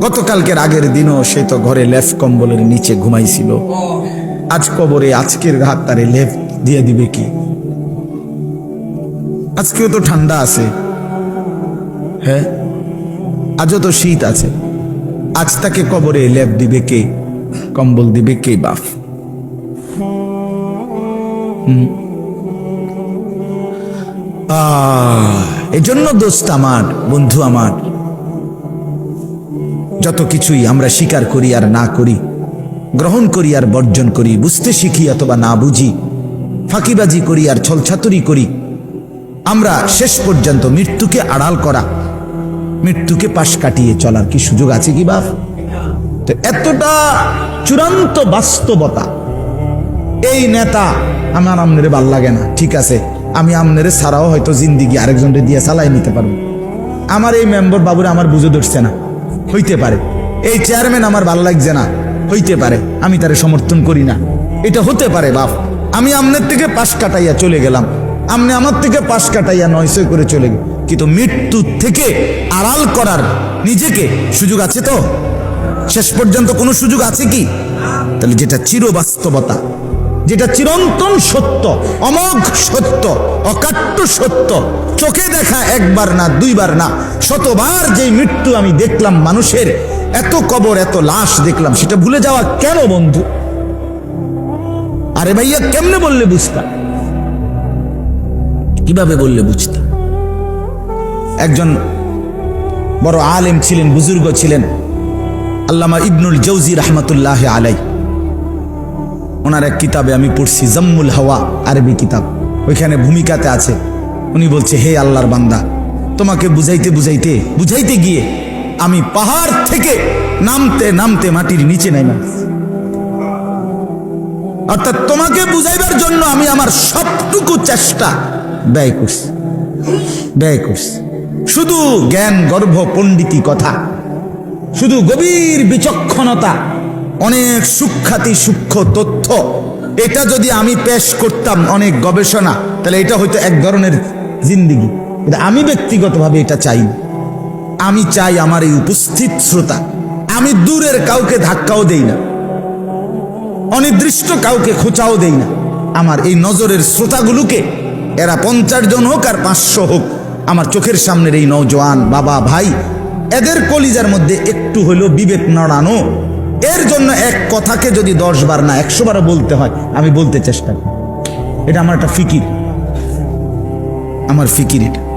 গতকালকের আগের দিনও সে তো ঘরে লেফ কম্বলের নিচে ঘুমাইছিল। আজ কবরে আজকের ঘাত তারে লেফ দিয়ে দিবে কি? আজকেও তো ঠান্ডা আছে। হ্যাঁ? আজও তো শীত আছে। আজ তাকে কবরে লেপ দিবে কে? কম্বল দিবে কে। আহ, এজন্য দোস্ত আমার বন্ধু আমার যত কিছুই আমরা স্বীকার করি আর না করি, গ্রহণ করি আর বর্জন করি, বুঝতে শিখি অথবা না বুঝি, ফাঁকিবাজি করি আর ছলছাতুরি করি, আমরা শেষ পর্যন্ত মৃত্যুকে আড়াল করা, মৃত্যুকে পাশ কাটিয়ে চলার কি সুযোগ আছে কি বাপ? তো এতটা চূড়ান্ত বাস্তবতা, এই নেতা আমার আমনেরে ভালো লাগে না, ঠিক আছে, আমি আমনেরে ছাড়াও হয়তো জিন্দিগি আরেকজনকে দিয়ে চালাই নিতে পারব। আমার এই মেম্বর বাবুরা আমার বুঝে ধরছে না। হইতে পারে। এই চেয়ারম্যান আমার ভালো লাগছে না। হইতে পারে। আমি তারে সমর্থন করি না। এটা হতে পারে, বাপ। আমি আমনের থেকে পাশ কাটাইয়া চলে গেলাম। আমনে আমার থেকে পাশ কাটাইয়া নয়সই করে চলে গেল। কিন্তু মৃত্যু থেকে আড়াল করার নিজেকে সুযোগ আছে তো? শেষ পর্যন্ত কোনো সুযোগ আছে কি? তাহলে যেটা চির বাস্তবতা যেটা চিরন্তন সত্য, অমোঘ সত্য, অকাট্য সত্য। চোখে দেখা একবার না, দুইবার না, শতবার যে মৃত্যু আমি দেখলাম মানুষের, এত কবর, এত লাশ দেখলাম, সেটা ভুলে যাওয়া কেন বন্ধু? আরে ভাইয়া, কেমনে বললে বুঝতাম? কীভাবে বললে বুঝতাম? একজন বড় আলেম ছিলেন, বুজুর্গ ছিলেন, আল্লামা ইবনুল জৌজি রহমতুল্লাহ আলাই ওনার এক কিতাবে আমি পড়ছি, জম্মুল হাওয়া, আরবি কিতাব। ওইখানে ভূমিকাতে আছে, উনি বলছে, হে আল্লাহর বান্দা, তোমাকে বুঝাইতে বুঝাইতে বুঝাইতে গিয়ে আমি পাহাড় থেকে নামতে নামতে মাটির নিচে নাইলাম অর্থাৎ তোমাকে বুঝাইবার জন্য আমি আমার সবটুকু চেষ্টা ব্যয় করছি ব্যয় করছি। শুধু জ্ঞান, গর্ভ, পণ্ডিতি কথা, শুধু গভীর বিচক্ষণতা অনেক সুখ্যাতি, সূক্ষ্ম তথ্য। এটা যদি আমি পেশ করতাম অনেক গবেষণা, তাহলে এটা হয়তো এক ধরনের জিন্দিগি। আমি ব্যক্তিগতভাবে এটা চাই আমি চাই আমার এই উপস্থিত শ্রোতা আমি দূরের কাউকে ধাক্কাও দেই না। অনির্দিষ্ট কাউকে খোঁচাও দেই না। আমার এই নজরের শ্রোতাগুলোকে এরা পঞ্চাশ জন হোক আর পাঁচশো হোক, আমার চোখের সামনের এই নৌজওয়ান বাবা ভাই, এদের কলিজার মধ্যে একটু হইলেও বিবেক নড়ানো এর জন্য এক কথাকে যদি দশ বার না, একশো বার বলতে হয়, আমি বলতে চেষ্টা করি। এটা আমার একটা ফিকির। আমার ফিকির এটা।